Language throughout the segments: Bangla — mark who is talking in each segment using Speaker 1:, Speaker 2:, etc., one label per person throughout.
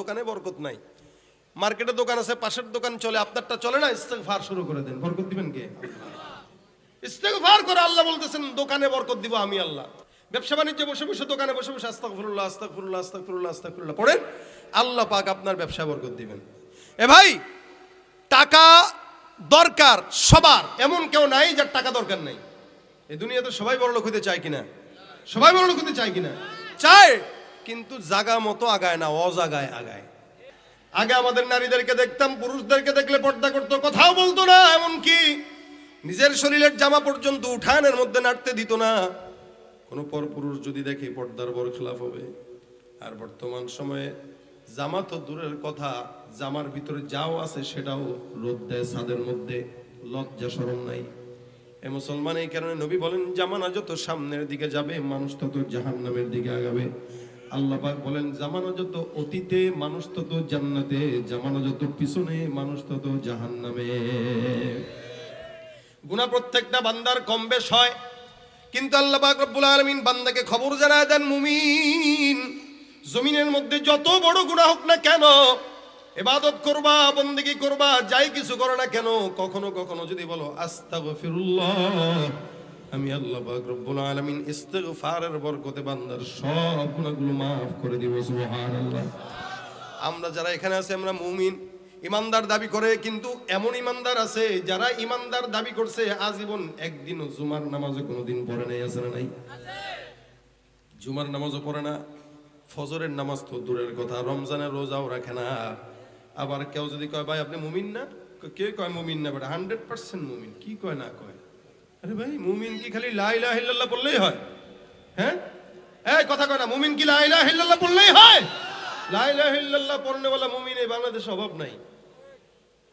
Speaker 1: দোকানে বরকত নাই। মার্কেটে দোকান আছে, পাশের দোকান চলে, আপনারটা চলে না, ইস্তেগফার শুরু করে দেন। বরকত দিবেন কে? ইস্তেগফার করে আল্লাহ বলতেছেন, দোকানে বরকত দিব আমি আল্লাহ। ব্যবসা বাণিজ্যে বসে বসে, দোকানে বসে বসে, আস্তাগফিরুল্লাহ আস্তাগফিরুল্লাহ আস্তাগফিরুল্লাহ আস্তাগফিরুল্লাহ। পড়েন, আল্লাহ পাক আপনার ব্যবসা বরকত দিবেন। এ ভাই, টাকা দরকার সবার। এমন কেউ নাই যার টাকা দরকার নাই। এই দুনিয়াতে সবাই বড় লোক হতে চায় কিনা? সবাই বড় লোক হতে চায় কিনা? চায়। কিন্তু জাগা মতো আগায় না, অজাগায় আগায়। আগে আমাদের নারীদেরকে দেখতাম, পুরুষদেরকে দেখলে পর্দা করতো, কথাও বলতো না, এমনকি নিজের শরীরের জামা পর্যন্ত উঠানের মধ্যে নাড়তে দিত না। কোনো পর পুরুষ যদি দেখে পর্দার বর খেলাফ হবে। আর বর্তমান সময়ে জামা তো দূরের কথা, জামার ভিতরে যাও আছে সেটাও রোদ দেয় ছাদের মধ্যে, লজ্জা সরম নাই। এ মুসলমান এই কারণে নবী বলেন, জামানা যত সামনের দিকে যাবে, মানুষ তত জাহান্নামের দিকে আগাবে। আল্লাহ বলেন, জামানা যত অতীতে, মানুষ তত জান্নাতে, জামানা যত পিছনে, মানুষ তত জাহান্নামে। গুনাহ প্রত্যেকটা বান্দার কম বেশ হয়, কিন্তু আল্লাহ রব্বুল আলামিন বান্দাকে খবর জানায় দেন, মুমিন, জমিনের মধ্যে যত বড় গুনাহ হোক না কেন এবাদত করবা, বন্দেগী করবা, যাই কিছু করো না কেন, কখনো কখনো যদি বলো, আস্তাগফিরুল্লাহ আমি আল্লাহ রব্বুল আলামিন ইস্তিগফারের বরকতে বান্দার সব গুনাহগুলো maaf করে দিব আমরা যারা এখানে আছি, আমরা মুমিন। ইমানদার দাবি করে, কিন্তু এমন ইমানদার আছে, যারা ইমানদার দাবি করছে, আজীবন একদিনও জুমার নামাজও কোনোদিন পড়ে নাই, আছে না নাই? জুমার নামাজও পড়ে না, ফজরের নামাজ তো দূরের কথা, রমজানের রোজাও রাখে না। আবার কেউ যদি কয়, ভাই, আপনি মুমিন না? কে কয়, মুমিন না বেটা হান্ড্রেড পার্সেন্ট মুমিন। কি কয়, না কয়? আরে ভাই, মুমিন কি খালি লা ইলাহা ইল্লাল্লাহ বললেই হয়? হ্যাঁ? এই কথা কয় না, মুমিন কি লা ইলাহা ইল্লাল্লাহ বললেই হয়? লা ইলাহা ইল্লাল্লাহ পড়নেওয়ালা মুমিন এই বাংলাদেশে অভাব নাই।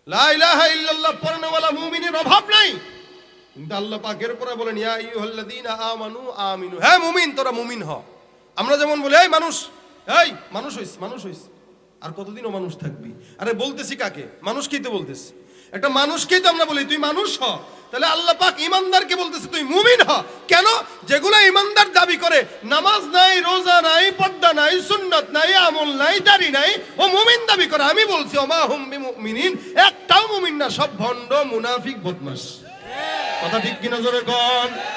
Speaker 1: লা ইলাহা ইল্লাল্লাহ পড়নেওয়ালা মুমিনের অভাব নাই। কিন্তু আল্লাহ পাকের পরে বলেন, ইয়া আইয়ুহাল্লাযীনা আমানু আমিনু। হ্যাঁ মুমিন, তোরা মুমিন হ। আমরা যেমন বলি, এই মানুষ এই, মানুষ হইস মানুষ হইস। আর কতদিনও মানুষ থাকবি? আরে বলতেছি কাকে? মানুষ কি তো বলতেছি। একটা মানুষকেই তো আমরা বলি, তুই মানুষ হ। তাহলে আল্লাহ পাক ইমানদারকে বলতেছে, তুই মুমিন হ। কেন? যেগুলো ইমানদার দাবি করে, নামাজ নাই, রোজা নাই, পর্দা নাই, সুন্নত নাই, আমল নাই, দাড়ি নাই, ও মুমিন দাবি করে। আমি বলছি, ওমা হুম বিমুমিনিন। একটাও মুমিন না, সব ভণ্ড মুনাফিক বদমাস কথা ঠিক কিনা জোরে কন?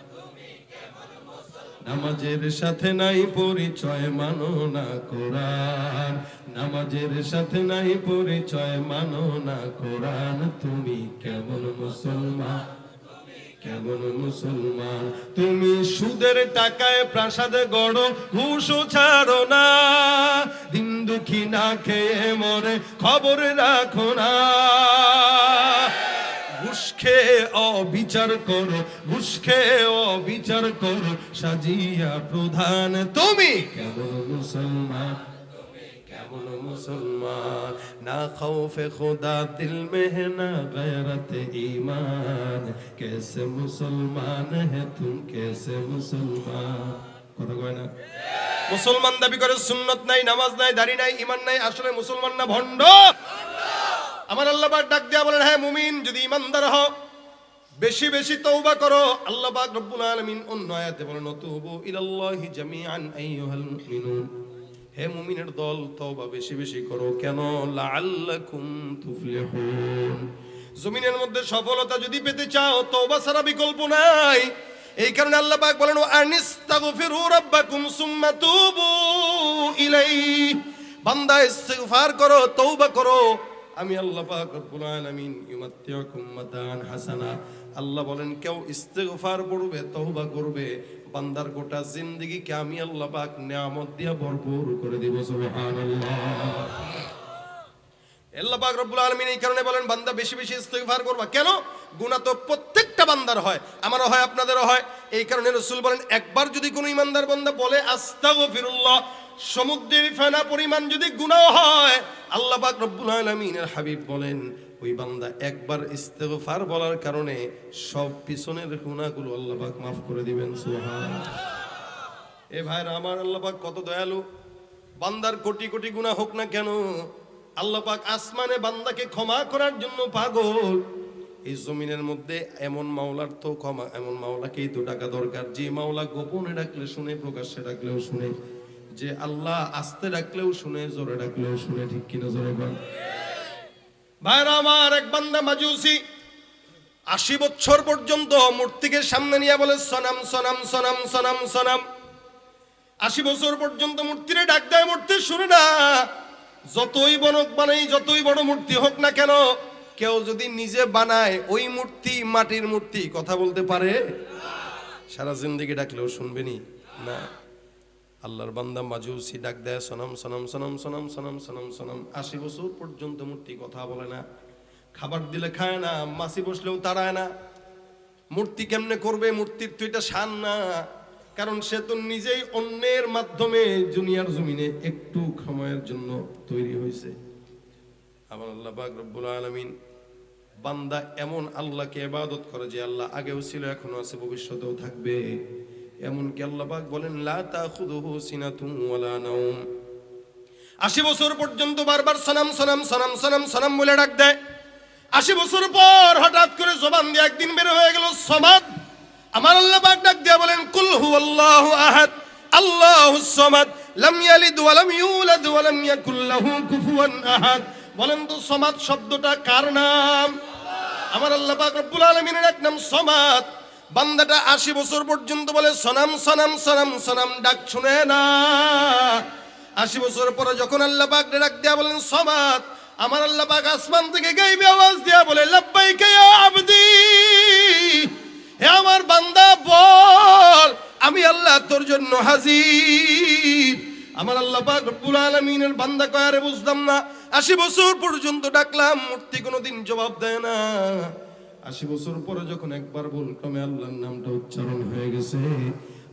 Speaker 1: নামাজের সাথে নাই পরিচয় মানো না কোরআন। নামাজের সাথে নাই পরিচয় মানো না কোরআন। তুমি কেমন মুসলমান? কেমন মুসলমান? তুমি সুদের টাকায় প্রাসাদ গড়ো ঘুষও ছাড়ো না। দিন দুঃখী না খেয়ে মরে খবর রাখো না। ঘুষ খেয়ে অবিচার করো ঘুষ খেয়ে অবিচার করো সাজিয়া প্রধান তুমি কেমন মুসলমান কেমন মুসলমান না খৌফে খোদা দিল में है ना गैरत ईमान कैसे मुसलमान है तुम कैसे मुसलमान কথা কয় না মুসলমান দাবি করে সুন্নত নাই নামাজ নাই দাড়ি নাই ইমান নাই আসলে মুসলমান না ভণ্ড আমার আল্লাহ পাক ডাক দিয়া বলেন হ্যাঁ মুমিন, যদি ইমানদার হও, বেশি বেশি তৌবা করো। আল্লাহ পাক রব্বুল আলামিন অন্য আয়াতে বলেন তুবু ইলাল্লাহি জামিআন, আইয়ুহাল মুমিনুন। হে মুমিনের দল, তওবা বেশি বেশি করো। কেন? লাআল্লাকুম তুফলিহুন। জমিনের মধ্যে সফলতা যদি পেতে চাও, তওবা ছাড়া বিকল্প নাই। এই কারণে আল্লাহ পাক বলেন আনিস্তাগফিরু রাব্বাকুম সুম্মা তুবু ইলাইহি। বান্দা ইস্তিগফার করো, তওবা করো। আমি আল্লাহ পাক রব্বুল আলামিন হাসানা। আল্লাহ বলেন, কেউ ইস্তিগফার পড়বে তওবা করবে, বান্দার গোটা জিন্দেগিকে আমি আল্লাহ পাক নিয়ামত দিয়া ভরপুর করে দিব, সুবহানাল্লাহ। আল্লাহ পাক রব্বুল আলামিন এই কারণে বলেন, বান্দা বেশি বেশি ইস্তিগফার করবা। কেন? গুনাহ তো প্রত্যেকটা বান্দার হয়, আমারও হয়, আপনাদেরও হয়। এই কারণে রাসূল বলেন, একবার যদি কোনো ইমানদার বান্দা বলে, আস্তাগফিরুল্লাহ সমুদ্রের ফেনা পরিমাণ যদি গুনাহ হয়, আল্লাহ রব্বুল আলামিনের হাবিব বলেন, ওই বান্দা একবার ইস্তেগফার বলার কারণে সব পিছনের গুনাহগুলো আল্লাহ পাক মাফ করে দিবেন এ ভাইরা আমার আল্লাহ পাক কত দয়ালু। বান্দার কোটি কোটি গুনাহ হোক না কেন, আল্লাহ পাক আসমানে বান্দাকে ক্ষমা করার জন্য পাগল। এই জমিনের মধ্যে এমন মাওলার তো ক্ষমা, এমন মাওলাকেই তো ডাকা দরকার। যে মাওলা গোপনে ডাকলে শুনে, প্রকাশ্যে ডাকলেও শুনে। যে আল্লাহ আস্তে ডাকলেও শুনে, জোরে ডাকলেও শুনে, ঠিক কিনা জোরে বল। ভাইরা আমার এক বান্দা মাজুসি আশি বছর পর্যন্ত মূর্তিকে সামনে নিয়ে বলে, সনাম সনাম সনাম সনাম সনাম। আশি বছর পর্যন্ত মূর্তিরে ডাক দেয়, মূর্তি শুনে না। যতই বনক বানাই, যতই বড় মূর্তি হোক না কেন, কেউ যদি নিজে বানায়, ওই মূর্তি মাটির মূর্তি। কথা বলতে পারে? সারা জিন্দগি ডাকলেও শুনবেনি না। আল্লাহর বান্দা মাজুসি ডাক দেয়, সনম সনম সনম সনম সনম সনম সনম। আশি বছর পর্যন্ত মূর্তি কথা বলে না। খাবার দিলে খায় না মাসি বসলেও তাড়ায় না। মূর্তি কেমনে করবে? মূর্তির তো এটা শান না। কারণ সে তো নিজেই অন্যের মাধ্যমে জুনিয়র জমিনে একটু সময়ের জন্য তৈরি হয়েছে। আমার আল্লাহ রব্বুল আলামিন বান্দা এমন আল্লাহকে ইবাদত করে যে আল্লাহ আগেও ছিল, এখনও আছে, ভবিষ্যতেও থাকবে। এমনকি আল্লাহ পাক বলেন, লা তাখুদুহু সিনাতুন ওয়ালা আশি বছর পর্যন্ত বারবার সনাম সনাম সনাম সনাম সনাম বলে ডাক দেয়। আশি বছর পর হঠাৎ করে জবান দিয়ে একদিন বের হয়ে গেল সমাদ। আমার আল্লাহ পাক ডাক দিয়ে বলেন, কুল হু আল্লাহু আহাদ, আল্লাহু সমাদ, লাম ইয়ালিদ ওয়া লাম ইউলাদ ওয়া লাম ইয়াকুল লাহু কুফুয়ান আহাদ। বলেন তো, সমাদ শব্দটা কার নাম? আমার আল্লাহ পাক রব্বুল আলামিনের এক নাম সমাদ। বান্দাটা আশি বছর পর্যন্ত বলে, সনাম সনাম সনাম সনাম, ডাক শুনে না। আশি বছর পরে যখন আল্লাহ পাক ডাক দেয়া বলেন, সমাত, আমার আল্লাহ পাক আসমান থেকে গাইবে আওয়াজ দেয়া বলে, লাব্বাইকা ইয়া আবদি, হে আমার বান্দা, বল, আমি আল্লাহ তোর জন্য হাজির। আমার আল্লাহ পাক রব্বুল আলামিনের বান্দা কয়ারে বুঝলাম না। আশি বছর পর্যন্ত ডাকলাম, মূর্তি কোনোদিন জবাব দেয় না। আশি বছর পরে যখন একবার ভুল ক্রমে আল্লাহর নামটা উচ্চারণ হয়ে গেছে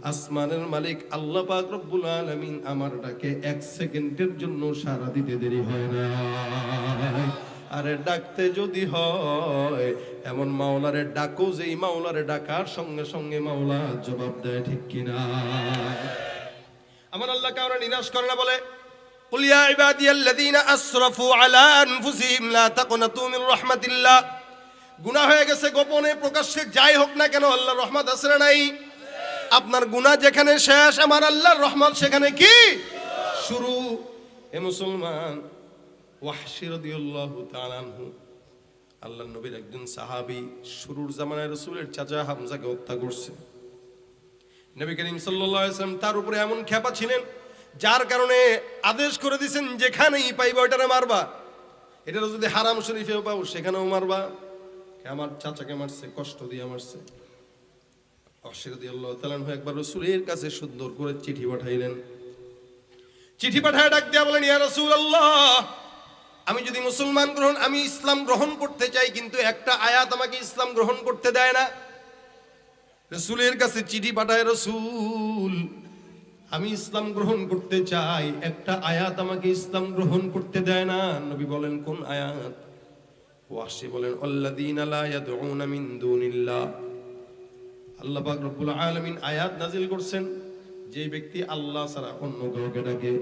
Speaker 1: আসমানের মালিক আল্লাহ পাক রব্বুল আলামিন আমার ডাকে এক সেকেন্ডের জন্য সারা দিতে দেরি হয় না আরে ডাকতে যদি হয় এমন মাওলারে ডাকো যেই মাওলারে ডাকার সঙ্গে সঙ্গে মাওলা জবাব দেয় ঠিক কিনা আমার আল্লাহ কাউরে নিরাশ করে না বলে قل يا عبادي الذين اسرفوا على انفسهم لا تقنطوا من رحمه الله গুনাহ হয়ে গেছে গোপনে, প্রকাশ্যে যাই হোক না কেন আল্লাহ রহমত না নাই? আপনার গুনাহ যেখানে শেষ, আমার আল্লাহর রহমত সেখানে কি? শুরু। এ মুসলমান আনহু নবীর একজন সাহাবী শুরুর জামানায় রাসূলের চাচা হামজাকে হত্যা করছে। নবী করিম ওয়াসাল্লাম তার উপরে এমন খেপা ছিলেন, যার কারণে আদেশ করে দিয়েছেন যেখানেই পাইবা, ওইটারে মারবা। এটা যদি হারাম শরীফেও পাবো, সেখানেও মারবা। আমার চাচাকে মারছে, কষ্ট দিয়ে মারছে। আল্লাহ একবার রসুলের কাছে সুন্দর করে চিঠি পাঠাইলেন। চিঠি পাঠায় ডাক দিয়া বলেন, ইয়া রসুল আল্লাহ আমি যদি মুসলমান গ্রহণ, আমি ইসলাম গ্রহণ করতে চাই, কিন্তু একটা আয়াত আমাকে ইসলাম গ্রহণ করতে দেয় না। রসুলের কাছে চিঠি পাঠায়, রসুল, আমি ইসলাম গ্রহণ করতে চাই, একটা আয়াত আমাকে ইসলাম গ্রহণ করতে দেয় না। নবী বলেন, কোন আয়াত? ওয়াসি বলেন, আল্লাযীনা লা ইয়াদউনা মিন দুনিল্লাহ। আল্লাহ পাক রব্বুল আলামিন আয়াত নাজিল করছেন, যে ব্যক্তি আল্লাহ ছাড়া অন্য কাউকে ডাকে।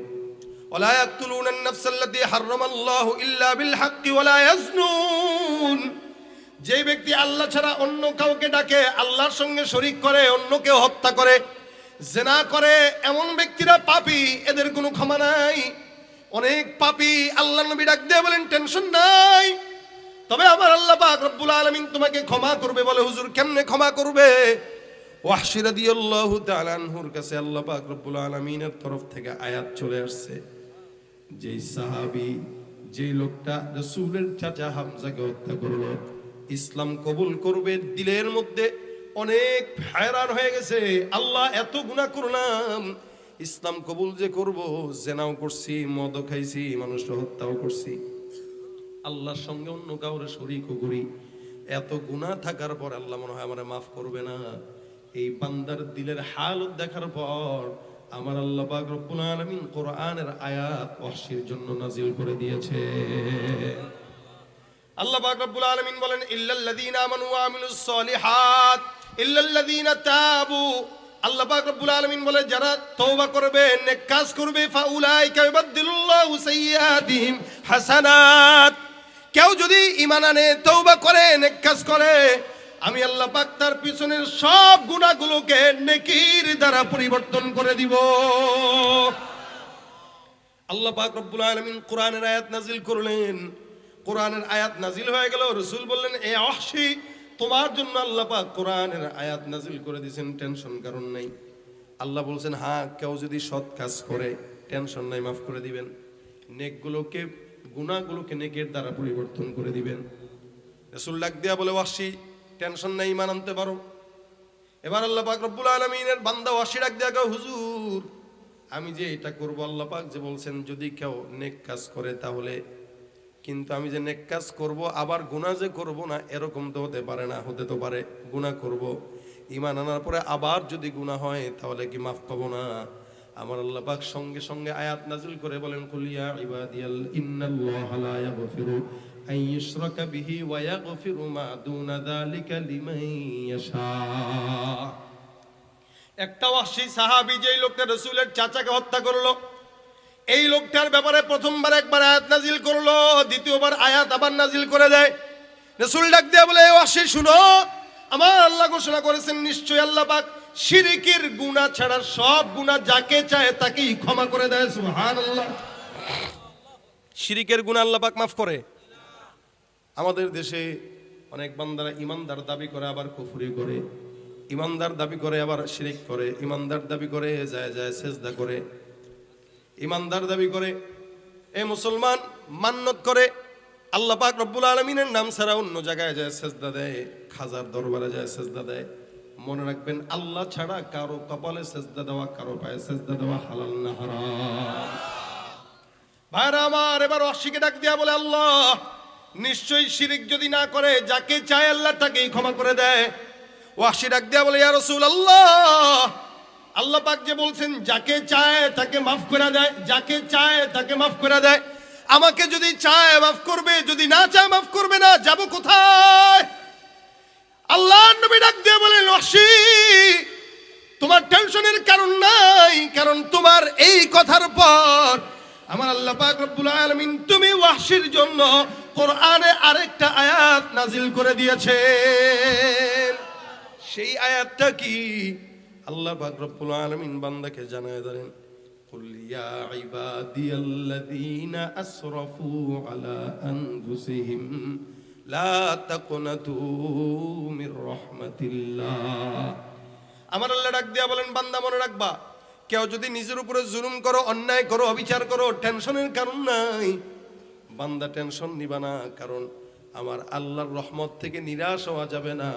Speaker 1: ওয়ালা ইয়াকতুলুনা আন-নাফস আল্লাতী হারামাল্লাহু ইল্লা বিল হাক্কি ওয়ালা ইয়াজনুন। যে ব্যক্তি আল্লাহ ছাড়া অন্য কাউকে ডাকে, আল্লাহর সঙ্গে শরিক করে অন্যকে হত্যা করে, জেনা করে, এমন ব্যক্তিরা পাপী, এদের কোনো ক্ষমা নাই। অনেক পাপী আল্লাহ নবী ডাক দিয়ে বলেন, টেনশন নাই। তবে আমার আল্লাহ পাক রব্বুল আলামিন তোমাকে ক্ষমা করবে বলে হুজুর কেমনে ক্ষমা করবে? ওয়াহশি রাদিয়াল্লাহু তাআলা আনহুর কাছে আল্লাহ পাক রব্বুল আলামিনের তরফ থেকে আয়াত চলে আসছে। যেই সাহাবী, যেই লোকটা রাসূলের চাচা হামজাকে হত্যা করল, ইসলাম কবুল করবে দিলের মধ্যে অনেক হায়রান হয়ে গেছে। আল্লাহ এত গুনাহ করলাম, ইসলাম কবুল যে করব, জেনাও করছি, মদও খাইছি, মানুষকে হত্যাও করছি। আল্লাহর সঙ্গে অন্য কাউরে শরিকও করি। এত গুনাহ থাকার পর আল্লাহ মনে হয় আমারে মাফ করবে না। এই বান্দার দিলের হালত দেখার পর আমার আল্লাহ কোরআনের আয়াত ওয়াহশির জন্য নাজিল করে দিয়েছে। আল্লাহ বলেন, ইল্লাল্লাযীনা আমানু ওয়া আমিলুস সলিহাত তাবু। আল্লাহ বলে, যারা তওবা করবে কাজ করবে, ফাউলাইকা ইউবাদদিলুল্লাহু হাসানাত। কেউ যদি ইমান আনে, তওবা করে নেক কাজ করে, আমি আল্লাহ পাক তার পিছনের সব গুনাহগুলোকে নেকির দ্বারা পরিবর্তন করে দিব। আল্লাহ পাক রব্বুল আলামিন কোরআনের আয়াত নাজিল করলেন। কোরআনের আয়াত নাজিল হয়ে গেল, রসুল বললেন, এ অহসি, তোমার জন্য আল্লাহ পাক কোরআনের আয়াত নাজিল করে দিয়েছেন, টেনশন কারণ নাই। আল্লাহ বলছেন হ্যাঁ কেউ যদি সৎ কাজ করে, টেনশন নাই, মাফ করে দিবেন। নেকগুলোকে গুণাগুলোকে নেকের দ্বারা পরিবর্তন করে দিবেন। রসুল ডাক দিয়া বলে ওয়াসি টেনশন নাই ইমান আনতে পারো। এবার আল্লাহ পাক রব্বুল আলমিনের বান্দা ওয়াসি ডাক দিয়া কয়, হুজুর আমি যে এটা করব আল্লাহ পাক যে বলছেন যদি কেউ নেক কাজ করে তাহলে। কিন্তু আমি যে নেক কাজ করব আবার গুনাহ যে করব না এরকম তো হতে পারে না হতে তো পারে গুনাহ করব। ইমান আনার পরে আবার যদি গুনাহ হয় তাহলে কি মাফ পাবো না? আমার আল্লাহ পাক সঙ্গে সঙ্গে আয়াত নাজিল করে বলেন কুলিয়া ইবাদিয়াল, ইন্নাল্লাহ লা ইয়াগফিরু আন ইউশরাকা বিহি ওয়া ইয়াগফিরু মা দুনা যালিকা লিমান ইয়াশা। একটা ওয়াসি সাহাবি যেই লোকটা রসুলের চাচাকে হত্যা করল, এই লোকটার ব্যাপারে প্রথমবার একবার আয়াত নাজিল করল, দ্বিতীয়বার আয়াত আবার নাজিল করে দেয়। রসুল ডাক দিয়া বলে ওয়াসি, শুনো, আমার আল্লাহ ঘোষণা করেছেন নিশ্চয় আল্লাহ পাক শিরিকের গুণা ছাড়া সব গুণা যাকে চায় তাকেই ক্ষমা করে দেয়, সুবহানাল্লাহ। শিরিকের গুণা আল্লাহ পাক মাফ করে। আমাদের দেশে অনেক বান্দারা ইমানদার দাবি করে, আবার কুফরি করে। ইমানদার দাবি করে, আবার শিরিক করে। ইমানদার দাবি করে, যায় যায়, সেজদা করে। ইমানদার দাবি করে, এ মুসলমান মান্নত করে। আল্লাহ পাক রব্বুল আলমিনের নাম ছাড়া অন্য জায়গায় যায়, সেজদা দেয়, খাজার দরবারে যায়, সেজদা দেয়। মনে রাখবেন, আল্লাহ ছাড়া কারও কপালে সেজদা দেওয়া, কারও পায়ে সেজদা দেওয়া হালাল না হারাম। ভাইরা আমার, এবার অস্বীকে ডাক দিয়া বলে, আল্লাহ, নিশ্চয়ই শিরিক যদি না করে, যাকে চায় আল্লাহ তাকেই ক্ষমা করে দেয়। ওয়াসি ডাক দিয়া বলে, ইয়া রসুল আল্লাহ আল্লাহ পাক যে বলছেন, যাকে চায় তাকে মাফ করে দেয়, যাকে চায় তাকে মাফ করে দেয়। আমাকে যদি চায় মাফ করবে, যদি না চায় মাফ করবে না, যাব কোথায়? আল্লাহ নবী ডাক দিয়ে বলেন ওয়াসি তোমার টেনশনের কারণ নাই কারণ তোমার এই কথার পর আমার আল্লাহ পাক রব্বুল আলামিন তুমি ওয়াহশির জন্য কোরআনে আরেকটা আয়াত নাজিল করে দিয়েছেন সেই আয়াতটা কি আল্লাহ পাক রব্বুল আলামিন বান্দাকে জানায় দেন قل يا عبادي الذين أسرفوا على أنفسهم আমার আল্লাহ ডাক দিয়া বলেন, বান্দা মনে রাখবা, কেউ যদি নিজের উপরে জুলুম করো, অন্যায় করো, অবিচার করো, টেনশনের কারণ নাই। বান্দা টেনশন নিবা না, কারণ আমার আল্লাহর রহমত থেকে নিরাশ হওয়া যাবে না।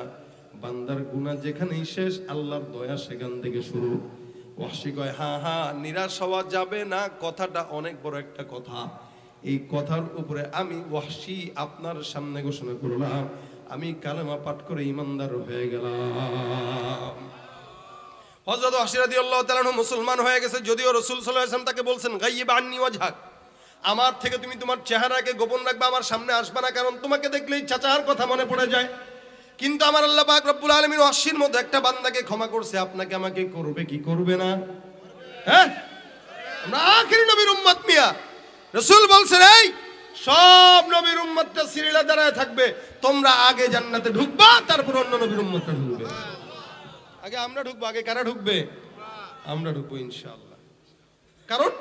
Speaker 1: বান্দার গুণা যেখানেই শেষ, আল্লাহর দয়া সেখান থেকে শুরু। ওয়াসি কয় হ্যাঁ হ্যাঁ নিরাশ হওয়া যাবে না। কথাটা অনেক বড় একটা কথা। এই কথার উপরে আমি ওয়াসি আপনার সামনে ঘোষণা করলাম। আমি কালেমা পাঠ করে ইমানদার হয়ে গেলাম। হযরত ওয়াসি রাদিয়াল্লাহু তাআলা আনহু মুসলমান হয়ে গেছে, যদিও রসুল আলাইহি তাকে বলছেন গায়িব আন্নি ওয়াজহাক। আমার থেকে তুমি তোমার চেহারাকে গোপন রাখবে, আমার সামনে আসবে না, কারণ তোমাকে দেখলেই চাচার কথা মনে পড়ে যায়। কিন্তু আমার আল্লাহ পাক রব্বুল আলামিন ওয়াসির মধ্যে একটা বান্দাকে ক্ষমা করছে, আপনাকে আমাকে করবে কি করবে না? হ্যাঁ? আমরা আখিরি নবীর উম্মত মিয়া। রাসূল বলছেন, এই, সব নবীর উম্মতটা সিরিলা দাঁড়ায় থাকবে। তোমরা আগে জান্নাতে ঢুকবা, তারপর অন্য নবীর উম্মতটা ঢুকবে। আগে আমরা ঢুকবো, আগে কারা ঢুকবে? আমরা ঢুকবো ইনশাআল্লাহ। কারণ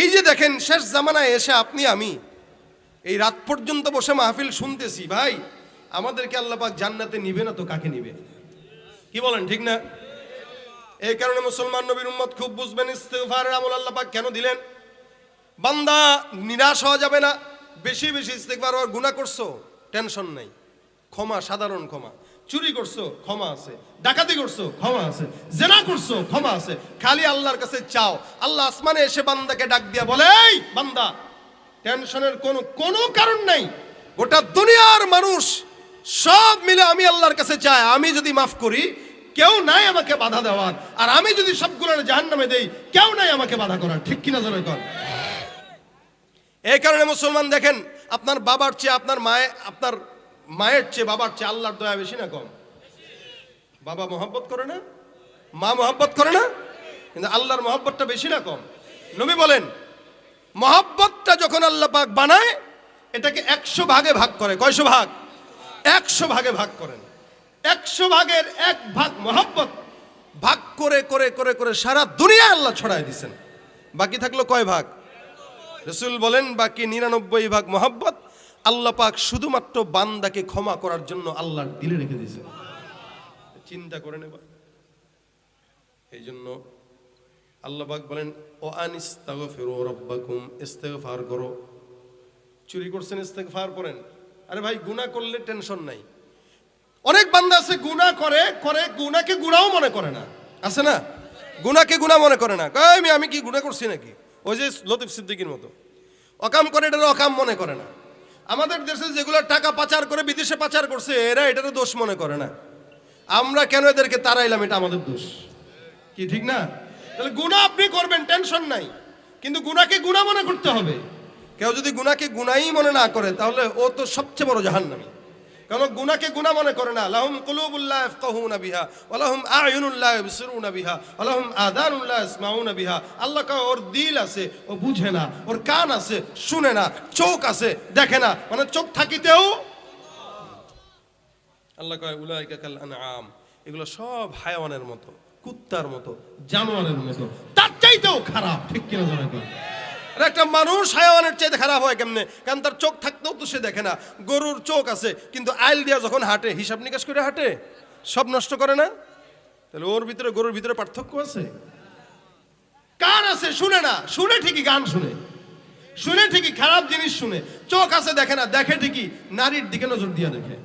Speaker 1: এই যে দেখেন, শেষ জামানায় এসে আপনি, আমি, এই রাত পর্যন্ত বসে মাহফিল শুনতেছি, ভাই, আমাদেরকে আল্লাহ পাক জান্নাতে নিবে না তো কাকে নিবে? কি বলেন, ঠিক না? এই কারণে মুসলমান নবীর উম্মত খুব বুঝবেন, ইস্তেগফারের আমল আল্লাহ পাক কেন দিলেন? বান্দা নিরাশ হওয়া যাবে না। বেশি বেশি ইস্তেগফার আর গুনাহ করছ টেনশন নাই। ক্ষমা, সাধারণ ক্ষমা। চুরি করছ, ক্ষমা আছে। ডাকাতি করছ, ক্ষমা আছে। জেনা করছ, ক্ষমা আছে। খালি আল্লাহর কাছে চাও। আল্লাহ আসমানে এসে বান্দাকে ডাক দিয়া বলে, এই বান্দা টেনশনের কোনো কোনো কারণ নাই। গোটা দুনিয়ার মানুষ, সব মিলে আমি আল্লাহর কাছে চাই। আমি যদি মাফ করি, কেউ নাই আমাকে বাধা দেওয়ার। আর আমি যদি সবগুলোর জাহান নামে দেই, কেউ নাই আমাকে বাধা করার। ঠিক কিনা জোরে কর। এই কারণে মুসলমান দেখেন, আপনার বাবার চেয়ে আপনার মায়ের আপনার মায়ের চেয়ে বাবার চেয়ে আল্লাহর দয়া বেশি না কম? বাবা মহব্বত করে না? মা মহব্বত করে না? কিন্তু আল্লাহর মহব্বতটা বেশি না কম? নবী বলেন, মহব্বতটা যখন আল্লাহ পাক বানায়, এটাকে একশো ভাগে ভাগ করে। কয়শো ভাগ? একশো ভাগে ভাগ করেন। একশো ভাগের এক ভাগ মহব্বত ভাগ করে করে করে করে সারা দুনিয়া আল্লাহ ছড়াই দিছেন। বাকি থাকল কয় ভাগ? রসুল বলেন, বাকি নিরানব্বই ভাগ মহব্বত আল্লাহ পাক শুধুমাত্র বান্দাকে ক্ষমা করার জন্য আল্লাহর দিলে রেখে দিয়েছে। চিন্তা করে নেবা। এই জন্য আল্লাহ পাক বলেন, ও আনিস্তাগফিরু রাব্বাকুম, ইস্তেগফার করো। চুরি করছেন, ইস্তেগফার করেন। আরে ভাই, গুনাহ করলে টেনশন নাই। অনেক বান্দা আছে, গুনাহ করে করে গুণাকে গুনাহও মনে করে না। আছে না? গুনাহকে গুনাহ মনে করে না। আমি কি গুনাহ করছি নাকি? ওই যে লতিফ সিদ্দিকীর মতো। অকাম করে এটা অকাম মনে করে না। আমাদের দেশে যেগুলো টাকা পাচার করে বিদেশে পাচার করছে, এরা এটারও দোষ মনে করে না। আমরা কেন এদেরকে তাড়াইলাম এটা আমাদের দোষ। কি ঠিক না? তাহলে গুনাহ আপনি করবেন, টেনশন নাই। কিন্তু গুনাহকে গুনাহ মনে করতে হবে। কেউ যদি গুণাকে গুনাই মনে না করে, তাহলে ও তো সবচেয়ে বড় জাহান্নামী। কারণ গুনাহকে গুনাহ মনে করে না? লাহুম কুলুবুল্লাহ ইফকাহুনা বিহা, ওয়া লাহুম আয়ুনুল্লাহ ইবসিরুনা বিহা, ওয়া লাহুম আযানুল্লাহ ইসমাউনা বিহা। আল্লাহ কয়, ওর দিল আছে, ও বুঝে না, ওর কান আছে, শুনে না, চোখ আছে, দেখে না। মানে চোখ থাকিতেও আল্লাহ কয়, উলাইকা কাল আনআম। এগুলো সব হায়াওয়ানের মতো, কুত্তার মতো, জানোয়ারের মতো। তার চাইতেও খারাপ, ঠিক কিনা জানা আর একটা মানুষ হায়াওয়ানের চাইতে খারাপ হয় কেমনে? কারণ তার চোখ থাকতেও তো সে দেখে না। গরুর চোখ আছে, কিন্তু আইল দিয়া যখন হাঁটে, হিসাব নিকাশ করে হাঁটে, সব নষ্ট করে না? তাহলে ওর ভিতরে গরুর ভিতরে পার্থক্য আছে? কান আছে, শুনে না। শুনে ঠিকই গান শুনে। শুনে ঠিকই খারাপ জিনিস শুনে। চোখ আছে, দেখে না। দেখে ঠিকই নারীর দিকে নজর দিয়া দেখে।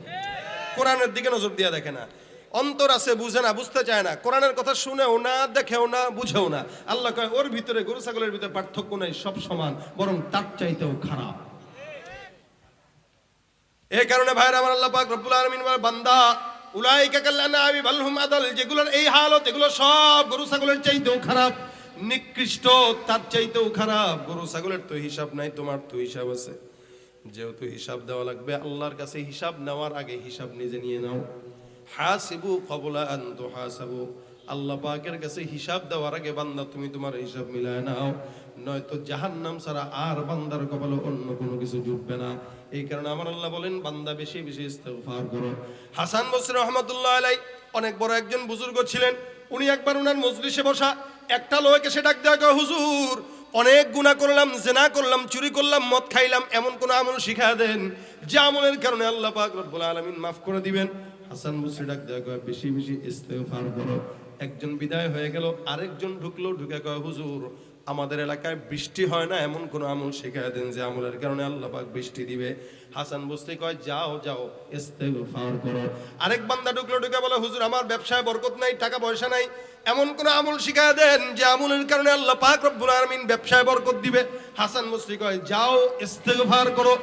Speaker 1: কোরআনের দিকে নজর দিয়া দেখে না। অন্তর আছে, বুঝে না, বুঝতে চায় না। কোরআনের কথা শুনেও না, দেখেও না, বুঝেও না। আল্লাহ কয়, ওর ভিতরে গরু, ছাগলের ভিতরে পার্থক্য নাই, সব সমান, বরং তার চাইতেও খারাপ। এই কারণে ভাইরা আমার আল্লাহ পাক রব্বুল আলামিন বান্দা, উলাইকা কাল্লানা আমি বালহুম আদাল, যেগুলোর এই হালত, এগুলো সব গরু, ছাগলের চাইতেও খারাপ। নিকৃষ্ট, তার চাইতেও খারাপ। গরু, ছাগলের তো হিসাব নাই, তোমার তো হিসাব আছে। যেহেতু হিসাব দেওয়া লাগবে, আল্লাহর কাছে হিসাব নেওয়ার আগে হিসাব নিজে নিয়ে নাও। হাসিবু কবলা আন তুহাসাবু। আল্লাহ পাকের কাছে হিসাব দেওয়ার আগে বান্দা, তুমি তোমার হিসাব মিলায় নাও। নয়তো জাহান্নাম ছাড়া আর বান্দার কপালে অন্য কোনো কিছু জুটবে না। এই কারণে আমার আল্লাহ বলেন, বান্দা বেশি বেশি ইস্তেগফার করো। হাসান বসরি রহমতুল্লাহ আলাই অনেক বড় একজন বুজুর্গ ছিলেন। উনি একবার উনার মজলিসে বসা একটা লোক এসে ডাক দেওয়া হুজুর, অনেক গুনাহ করলাম, জেনা করলাম, চুরি করলাম, মদ খাইলাম, এমন কোন আমল শিখা দেন, যে আমলের কারণে আল্লাহ পাক রব্বুল আলামিন মাফ করে দিবেন। হাসান বসরি ডাক কয় বেশি বেশি ইস্তেগফার করো। একজন বিদায় হয়ে গেল, আরেকজন ঢুকলো ঢুকে কয়, হুজুর, আমাদের এলাকায় বৃষ্টি হয় না? এমন কোন আমল শেখায় দেন যে আমলের কারণে আল্লাহ পাক বৃষ্টি দিবে। হাসান বসতে কয়, যাও যাও, ইস্তেগফার করো। আরেক বান্দা ঢুকলো, ঢুকে বলে, হুজুর, আমার ব্যবসায় বরকত নাই, টাকা পয়সা নাই। এমন কোন আমল শিখায় দেন যে আমলের কারণে আল্লাহ পাক রব্বুল আলামিন ব্যবসায় বরকত দিবে। হাসান বসরি কয়, যাও, ইস্তেগফার করো।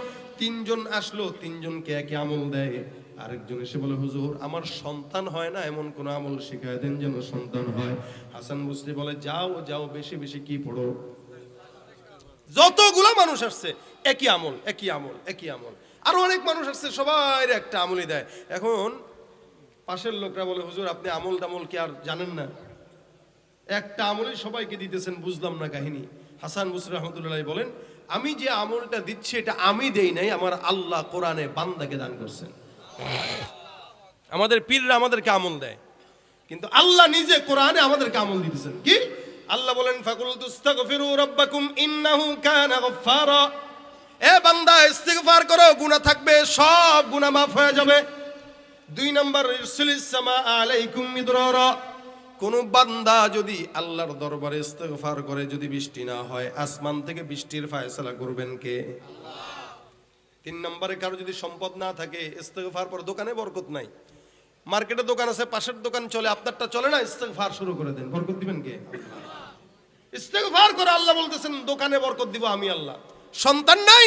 Speaker 1: তিনজন আসলো, তিনজনকে একই আমল দেয়। আরেকজন এসে বলে, হুজুর, আমার সন্তান হয় না এমন কোন আমল শিখায় দেন যেন সন্তান হয়। হাসান বসরি বলে, যাও যাও, বেশি বেশি কি পড়ো? যতগুলো মানুষ আসছে, একই আমল একই আমল একই আমল। আরও অনেক মানুষ আসছে সবাই একটা আমলই দেয়। এখন পাশের লোকরা বলে, হুজুর, আপনি আমল টামল কি আর জানেন না? একটা আমলই সবাইকে দিতেছেন, বুঝলাম না কাহিনী। হাসান বুসরি রহমতুল্লাহ বলেন, আমি যে আমলটা দিচ্ছি, এটা আমি দেই নাই, আমার আল্লাহ কোরআনে বান্দাকে দান করছেন। আমাদের পীররা আমাদেরকে আমল দেয়। কিন্তু আল্লাহ নিজে কোরআনে আমাদেরকে আমল দিতেছেন। কি? আল্লাহ বলেন ফাকুল তুস্তাগফিরু রাব্বাকুম ইন্নাহু কানা গফফারা। এ বান্দা, ইস্তিগফার করো, গুনাহ থাকবে, সব গুনাহ মাফ হয়ে যাবে। দুই নম্বর ইরসিলিস সামা আলাইকুম মিদরারা। কোন বান্দা যদি আল্লাহর দরবারে ইস্তেগফার করে, যদি বৃষ্টি না হয়, আসমান থেকে বৃষ্টির ফায়সালা করবেন কে? তিন নম্বরে কারও যদি সম্পদ না থাকে, ইস্তেগফার পর দোকানে বরকত নাই। মার্কেটে দোকান আছে, পাশের দোকান চলে, আপনারটা চলে না, ইস্তেগফার শুরু করে দেন। বরকত দিবেন কে? ইস্তেগফার করে আল্লাহ বলতেছেন, দোকানে বরকত দিব আমি আল্লাহ। সন্তান নাই,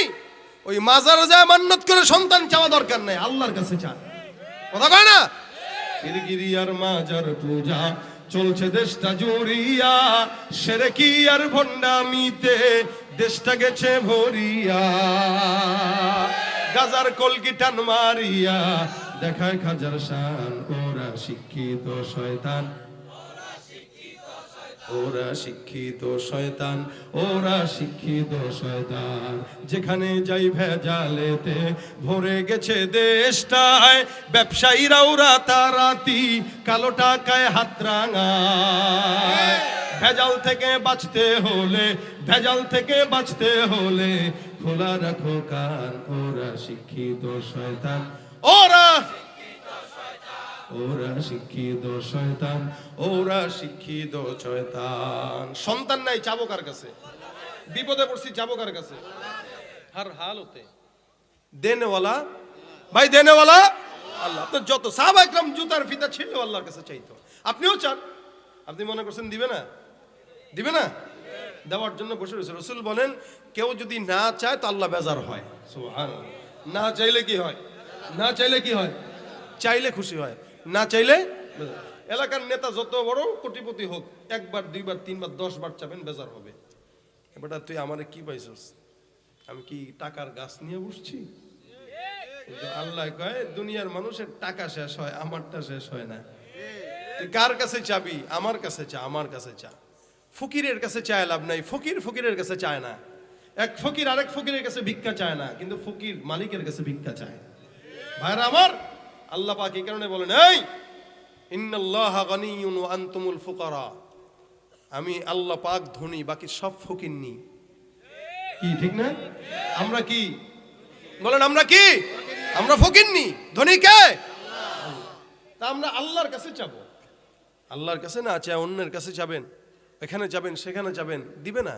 Speaker 1: ওই মাজার যায় মান্নত করে সন্তান চাওয়া দরকার নাই, আল্লাহর কাছে চান। কথা কয় না? পীরগিরিয়ার মাজার পূজা, চলছে দেশটা জুড়িয়া, সেরে কি আর ভণ্ডামিতে? দেশটা গেছে ভরিয়া। গাজার কলকি টান মারিয়া। দেখায় খাজার শান ওরা শিক্ষিত শয়তান। ওরা শিক্ষিত শয়তান, ওরা শিক্ষিত শয়তান। যেখানে যাই ভেজালেতে ভরে গেছে দেশটায়, ব্যবসায়ীরা ওরা তারাতি, কালো টাকায় হাত ভেজাল থেকে বাঁচতে হলে, ভেজাল থেকে বাঁচতে হলে খোলা রাখো কান, ওরা শিক্ষিত শয়তান। ওরা ওরা শিক্ষিত শয়তান, ওরা শিক্ষিত শয়তান। সন্তান নাই, যাব কার কাছে? বিপদে পড়ছি, যাব কার কাছে? হার হাল হতে। দেনেওয়ালা? ভাই, দেনেওয়ালা? আল্লাহ, আপনার যত সাহাবা একরাম জুতার ফিতা ছিল, আল্লাহর কাছে চাইতো। আপনিও চান? আপনি মনে করছেন দিবে না? দিবে না? দেওয়ার জন্য বসে রয়েছে। রসুল বলেন, কেউ যদি না চায়, তো আল্লাহ বেজার হয়। না চাইলে কি হয়? না চাইলে কি হয়? চাইলে খুশি হয়। না চাইলে এলাকার নেতা যত বড় কোটিপতি হোক, একবার, দুইবার, তিনবার দশ বার চাবেন, বেজার হবে। এবারটা তুই আমারে কি পাইছস? আমি কি টাকার গাছ নিয়ে বসছি? আল্লাহ কয়, দুনিয়ার মানুষের টাকা শেষ হয়, আমারটা শেষ হয় না। কার কাছে চাবি? আমার কাছে চা, আমার কাছে চা। ফকিরের কাছে চায় লাভ নাই, ফকির ফকিরের কাছে চায় না। এক ফকির আরেক ফকিরের কাছে ভিক্ষা চায় না, কিন্তু ফকির মালিকের কাছে ভিক্ষা চায়। ভাইরা আমার আল্লাহ পাক এই কারণে বলেন, এই, ইন্নাল্লাহ গানিয়ুন ওয়া আনতুমুল ফুকারা। আমি আল্লাহ পাক ধনী, বাকি সব ফকির কি, ঠিক না? আমরা কি? বলেন, আমরা কি? আমরা ফকির নি। ধনী কে? তা আমরা আল্লাহর কাছে চাবো। আল্লাহর কাছে না চায়, অন্যের কাছে যাবেন এখানে যাবেন, সেখানে যাবেন, দিবে না।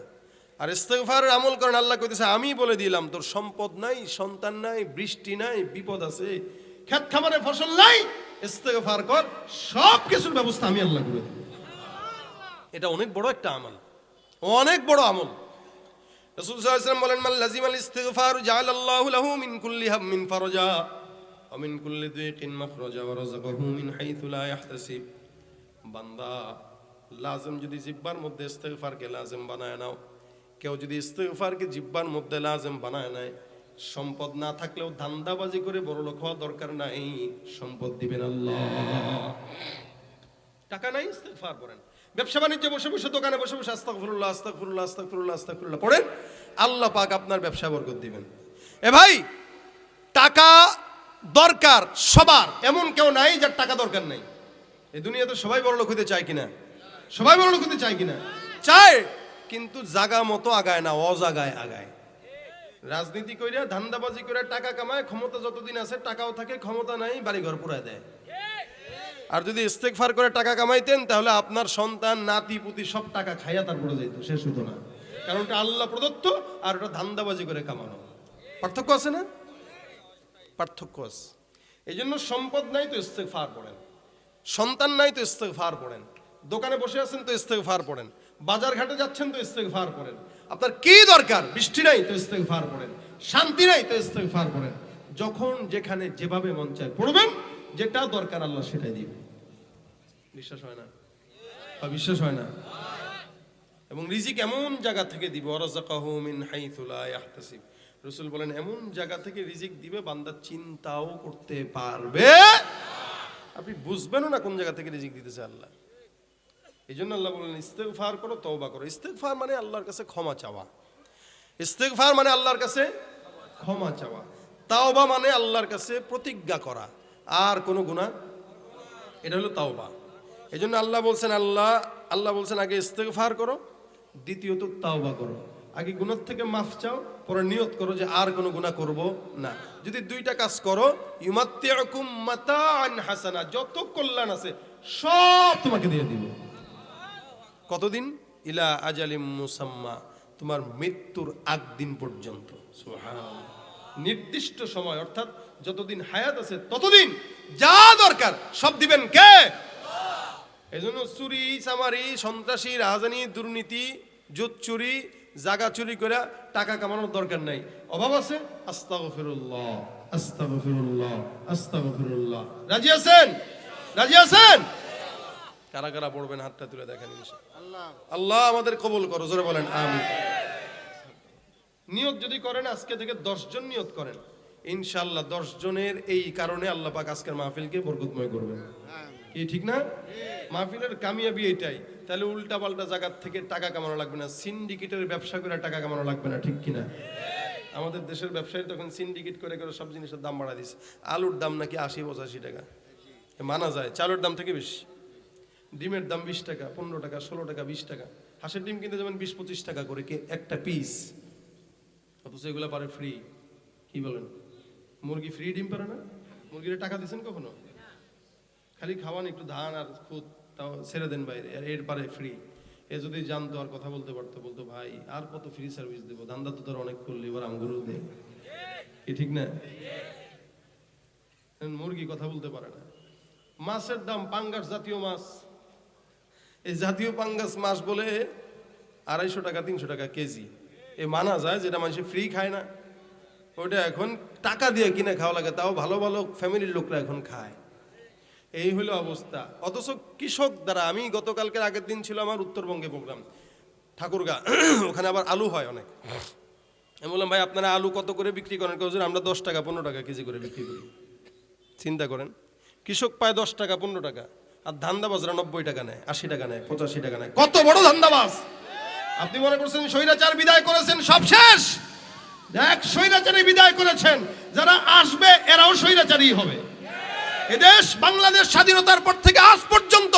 Speaker 1: আর ইস্তেগফারের আমল করেন, আল্লাহ কইতেছে, আমি বলে দিলাম, তোর সম্পদ নাই, সন্তান নাই, বৃষ্টি নাই, বিপদ আছে। খেত খামারে ফসল নাই, ইস্তেগফার কর সব কিছুর ব্যবস্থা আমি আল্লাহ করে এটা অনেক বড় একটা আমল। অনেক বড় আমল। রাসূল সাল্লাল্লাহু বলেন, মান লাজিমাল ইস্তিগফার জাআলাল্লাহু লাহু মিন কুল্লি হাম্মিন ফারজা, ওয়া মিন কুল্লি দিকিন মাখরাজা, ওয়া রাযাকাহু মিন হাইথু লা ইয়াহতাসিব বান্দা, লাজম যদি জিব্বার মধ্যে ইস্তেগফারকে লাজম বানায় নাও, কেউ যদি ইস্তেগফারকে জিব্বার মধ্যে লাজম বানায় নেয় সম্পদ না থাকলেও ধান্দাবাজি করে বড় লোক হওয়া দরকার নাই। সম্পদ দিবেন আল্লাহ। টাকা নাই, ইস্তেগফার পড়েন। ব্যবসা বাণিজ্যে বসে বসে দোকানে বসে বসে আস্তাগফিরুল্লাহ আস্তাগফিরুল্লাহ আস্তাগফিরুল্লাহ আস্তাগফিরুল্লাহ পড়েন। আল্লাহ পাক আপনার ব্যবসা বরকত দিবেন। এ ভাই, টাকা দরকার সবার। এমন কেউ নাই যার টাকা দরকার নাই। এই দুনিয়াতে সবাই বড় লোক হতে চায় কিনা? সবাই বড় লোক হতে চায় কিনা? চায়, কিন্তু জাগা মতো আগায় না, অজাগায় আগায়। রাজনীতি কইরা, ধান্দাবাজি করে টাকা কামায়, ক্ষমতা যতদিন আছে, টাকাও থাকে, ক্ষমতা নাই, বাড়িঘর পুরায় দেয়। আর যদি ইস্তেকফার করে টাকা কামাইতেন, তাহলে আপনার সন্তান, নাতি, পুতি সব টাকা খাইয়া তারপরে যেত শেষ হতো না। কারণ ওটা আল্লাহ প্রদত্ত, আর ওটা ধান্দাবাজি করে কামানো। পার্থক্য আছে না? পার্থক্য আছে। এই জন্য সম্পদ নাই তো ইস্তেকফার পড়েন। সন্তান নাই তো ইস্তেগফার পড়েন। দোকানে বসে আছেন তো ইস্তেগফার পড়েন। বাজার ঘাটে যাচ্ছেন তো ইস্তেগফার পড়েন। আপনার কি দরকার? বৃষ্টি নাই তো ইস্তেগফার পড়েন। শান্তি নাই তো ইস্তেগফার পড়েন। যখন যেখানে যেভাবে মন চায় পড়বেন, যেটা দরকার আল্লাহ সেটাই দিবে বিশ্বাস হয় না? বিশ্বাস হয় না? এবং রিজিক এমন জায়গা থেকে দিবে অরাজাকাহু মিন হাইথু লা ইয়াহতাসিব। রাসূল বলেন, এমন জায়গা থেকে রিজিক দিবে, বান্দা চিন্তাও করতে পারবে। আপনি বুঝবেনও না কোন জায়গা থেকে রিজিক দিতেছে আল্লাহ। এই জন্য আল্লাহ বলেন ইস্তেগফার করো, তওবা করো। ইস্তেগফার মানে আল্লাহর কাছে ক্ষমা চাওয়া। ইস্তেগফার মানে আল্লাহর কাছে ক্ষমা চাওয়া। তাওবা মানে আল্লাহর কাছে প্রতিজ্ঞা করা। আর কোনো গুনাহ? এটা হলো তাওবা। এই জন্য আল্লাহ বলছেন, আল্লাহ আল্লাহ বলছেন, আগে ইস্তেগফার করো, দ্বিতীয়ত তাওবা করো। আগে গুণার থেকে মাফ চাও, পরে নিয়ত করো যে আর কোনো গুনাহ করব না। যদি দুইটা কাজ করো, ইউমাত্তিউকুম মাতাআন হাসানা, যত কল্যাণ আছে, সব তোমাকে দিয়ে দিব। কতদিন? ইলা আজালিম মুসাম্মা, তোমার মৃত্যুর আগ দিন পর্যন্ত নির্দিষ্ট সময়, অর্থাৎ যতদিন হায়াত আছে ততদিন যা দরকার, সব দিবেন কে? এই জন্য চুরি, চামারি, সন্ত্রাসী, রাজধানী, দুর্নীতি, জুত চুরি, জাগা চুরি করে টাকা কামানোর দরকার নাই। অভাব আছে? রাজি আছেন? রাজি আছেন? কারা কারা পড়বেন হাতটা তুলে দেখেন ইনশাআল্লাহ। আল্লাহ আমাদের কবুল করো, জোরে বলেন আমি নিয়ত যদি করেন, আজকে থেকে দশ জন নিয়ত করেন। ইনশাল্লাহ দশ জনের এই কারণে আল্লাহ পাক আজকের মাহফিলকে বরকতময় করবেন। কি, ঠিক না? মাহফিলের কামিয়াবি এটাই। তাহলে উল্টা পাল্টা জায়গার থেকে টাকা কামানো লাগবে না। সিন্ডিকেটের ব্যবসা করে টাকা কামানো লাগবে না, ঠিক কিনা? আমাদের দেশের ব্যবসায়ী তখন সিন্ডিকেট করে করে সব জিনিসের দাম বাড়া দিচ্ছে আলুর দাম নাকি আশি পঁচাশি টাকা। মানা যায়, চালুর দাম থেকে বেশি। ডিমের দাম বিশ টাকা, পনেরো টাকা, ষোলো টাকা, বিশ টাকা। হাঁসের ডিম কিনতে যেমন বিশ পঁচিশ টাকা করে কে একটা পিস অথচ এগুলো পারে ফ্রি কি বলেন? মুরগি ফ্রি ডিম পারে না? মুরগির টাকা দিচ্ছেন কখনো? খালি খাওয়ান, একটু ধান আর খুদ, তাও ছেড়ে দেন বাইরে। আর এর পারে ফ্রি এ যদি জানতো আর কথা বলতে পারতো, বলতো, ভাই, আর কত ফ্রি সার্ভিস দেবো? ধান্দা তো তোর অনেক করলি এবার আঙ্গুরও দে। কি ঠিক না? মুরগি কথা বলতে পারে না। মাছের দাম পাঙ্গাস জাতীয় মাছ। এই জাতীয় পাঙ্গাস মাছ বলে আড়াইশো টাকা, তিনশো টাকা কেজি। এ মানা যায়, যেটা মানুষ ফ্রি খায় না। ওটা এখন টাকা দিয়ে কিনে খাওয়া লাগে, তাও ভালো ভালো ফ্যামিলির লোকরা এখন খায়। এই হলো অবস্থা। অথচ কৃষক দ্বারা, আমি গতকালকের আগের দিন ছিল আমার উত্তরবঙ্গে প্রোগ্রাম ঠাকুরগা, ওখানে আবার আলু হয় অনেক। আমি বললাম, ভাই, আপনারা আলু কত করে বিক্রি করেন? কেউ আমরা দশ টাকা, পনেরো টাকা কেজি করে বিক্রি করি। চিন্তা করেন, কৃষক পায় দশ টাকা, পনেরো টাকা। আর ধান্দাবাজরা নব্বই টাকা নেয়, আশি টাকা নেয়, পঁচাশি টাকা নেয়। কত বড় ধান্দাবাজ? আপনি মনে করছেন স্বৈরাচার বিদায় করেছেন, সব শেষ? দেখ, স্বৈরাচারী বিদায় করেছেন। যারা আসবে, এরাও স্বৈরাচারী হবে। এদেশ বাংলাদেশ স্বাধীনতার পর থেকে আজ পর্যন্ত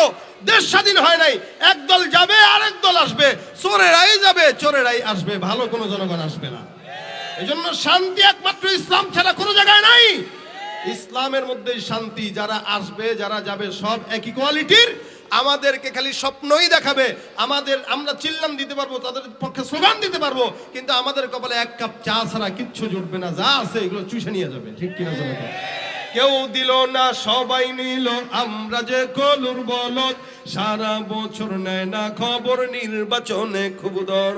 Speaker 1: দেশ স্বাধীন হয় নাই। একদল যাবে, আরেক দল আসবে। চোরেরাই যাবে, চোরেরাই আসবে। ভালো কোনো জনগণ আসবে না। এই জন্য শান্তি একমাত্র ইসলাম ছাড়া কোনো জায়গায় নাই। ইসলামের মধ্যেই শান্তি, যারা আসবে, যারা যাবে, সব একই কোয়ালিটির। আমাদেরকে খালি স্বপ্নই দেখাবে। আমাদের, আমরা চিল্লাম দিতে পারব, তাদের পক্ষে স্লোগান দিতে পারব, কিন্তু আমাদের কপালে এক কাপ চা ছাড়া কিচ্ছু জুটবে না। যা আছে এগুলো চুষে নিয়ে যাবে, ঠিক কিনা জনগণ? কেউ দিল না, সবাই নিল, আমরা যে কলুর বলত সারা বছর নেয় না খবর, নির্বাচনে খুব দর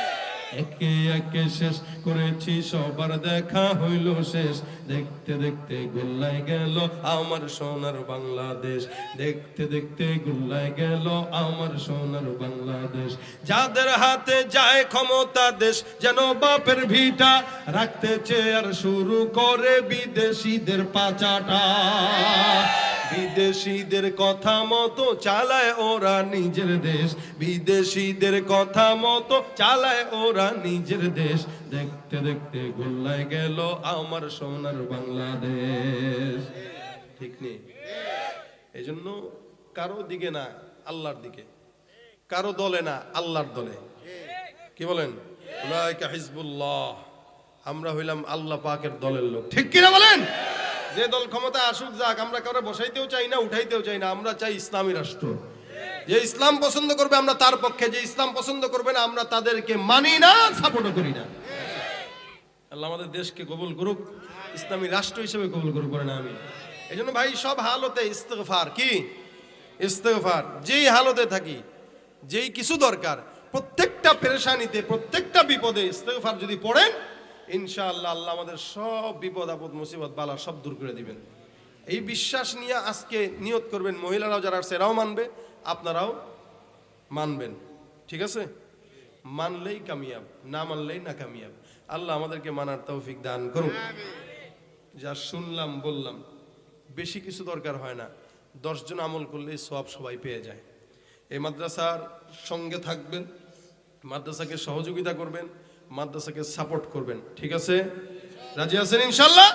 Speaker 1: একে একে শেষ করেছি, সবার দেখা হইল শেষ। দেখতে দেখতে গোল্লায় গেল আমার সোনার বাংলাদেশ। দেখতে দেখতে গোল্লায় গেল আমার সোনার বাংলাদেশ। যাদের হাতে যায় ক্ষমতা দেশ, যেন বাপের ভিটা রাখতে চেয়ার শুরু করে বিদেশিদের পাচাটা। বিদেশিদের কথা মতো চালায় ওরা নিজের দেশ। বিদেশিদের কথা মতো চালায় ওরা নিজের দেশ। দেখতে দেখতে গোল্লায় গেল আমার সোনার বাংলাদেশ। ঠিক নেই? এই জন্য কারও দিকে না, আল্লাহর দিকে। কারও দলে না, আল্লাহর দলে। কি বলেন? হিজবুল্লাহ। আমরা হইলাম আল্লাহ পাকের দলের লোক। ঠিক কিনা বলেন? যে দল ক্ষমতায় আসুক যাক, আমরা কারও বসাইতেও চাই না, উঠাইতেও চাই না, আমরা চাই ইসলামী রাষ্ট্র। যে ইসলাম পছন্দ করবে আমরা তার পক্ষে, যে ইসলাম পছন্দ করবে না আমরা তাদেরকে মানি না সাপোর্টও করি না। আল্লাহ আমাদের দেশকে কবুল করুক, ইসলামী রাষ্ট্র হিসেবে কবুল করুক করে না আমি এই জন্য ভাই, সব হালতে ইস্তেগফার, কি? ইস্তেগফার, যেই হালতে থাকি, যেই কিছু দরকার, প্রত্যেকটা পেরেশানিতে, প্রত্যেকটা বিপদে ইস্তেগফার যদি পড়েন ইনশাআল্লাহ আল্লাহ আমাদের সব বিপদ, আপদ, মুসিবত, বালা সব দূর করে দিবেন। এই বিশ্বাস নিয়ে আজকে নিয়ত করবেন মহিলারাও যারা এরাও মানবে, আপনারাও মানবেন। ঠিক আছে? মানলেই কামিয়াব, না মানলেই না কামিয়াব। আল্লাহ আমাদেরকে মানার তৌফিক দান করুন যা শুনলাম, বললাম, বেশি কিছু দরকার হয় না। দশজন আমল করলেই সব সবাই পেয়ে যায়। এই মাদ্রাসার সঙ্গে থাকবেন, মাদ্রাসাকে সহযোগিতা করবেন মাদ্রাসাকে সাপোর্ট করবেন। ঠিক আছে? রাজি আছেন ইনশাল্লাহ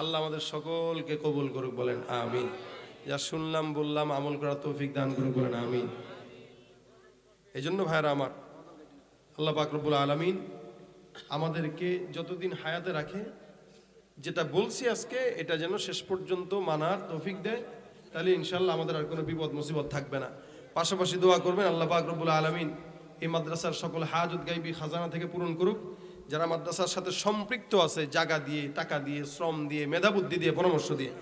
Speaker 1: আল্লাহ আমাদের সকলকে কবুল করুক বলেন, আমিন। যা শুনলাম, বললাম, আমল করার তৌফিক দান করুক বলেন, আমিন। এই জন্য ভাইরা আমার, আল্লাহ পাকরবুল আলমিন আমাদেরকে যতদিন হায়াতে রাখে, যেটা বলছি আজকে, এটা যেন শেষ পর্যন্ত মানার তৌফিক দেয়, তাহলে ইনশাল্লাহ আমাদের আর কোনো বিপদ মুসিবত থাকবে না। পাশাপাশি দোয়া করবেন আল্লাহ পাক রব্বুল আলমিন। এই মাদ্রাসার সকল হাজত গাইবি খাজানা থেকে পূরণ করুক। যারা মাদ্রাসার সাথে সম্পৃক্ত আছে জায়গা দিয়ে, টাকা দিয়ে, শ্রম দিয়ে, মেধাবুদ্ধি দিয়ে, পরামর্শ দিয়ে।